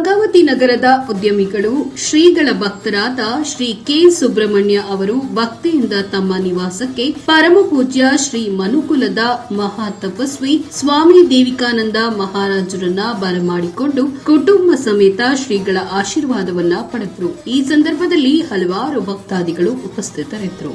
ಗಂಗಾವತಿ ನಗರದ ಉದ್ಯಮಿಗಳು ಶ್ರೀಗಳ ಭಕ್ತರಾದ ಶ್ರೀ ಕೆ ಸುಬ್ರಹ್ಮಣ್ಯ ಅವರು ಭಕ್ತಿಯಿಂದ ತಮ್ಮ ನಿವಾಸಕ್ಕೆ ಪರಮಪೂಜ್ಯ ಶ್ರೀ ಮನುಕುಲದ ಮಹಾ ತಪಸ್ವಿ ಸ್ವಾಮಿ ದೇವಿಕಾನಂದ ಮಹಾರಾಜರನ್ನ ಬರಮಾಡಿಕೊಂಡು ಕುಟುಂಬ ಸಮೇತ ಶ್ರೀಗಳ ಆಶೀರ್ವಾದವನ್ನ ಪಡೆದರು. ಈ ಸಂದರ್ಭದಲ್ಲಿ ಹಲವಾರು ಭಕ್ತಾದಿಗಳು ಉಪಸ್ಥಿತರಿದ್ದರು.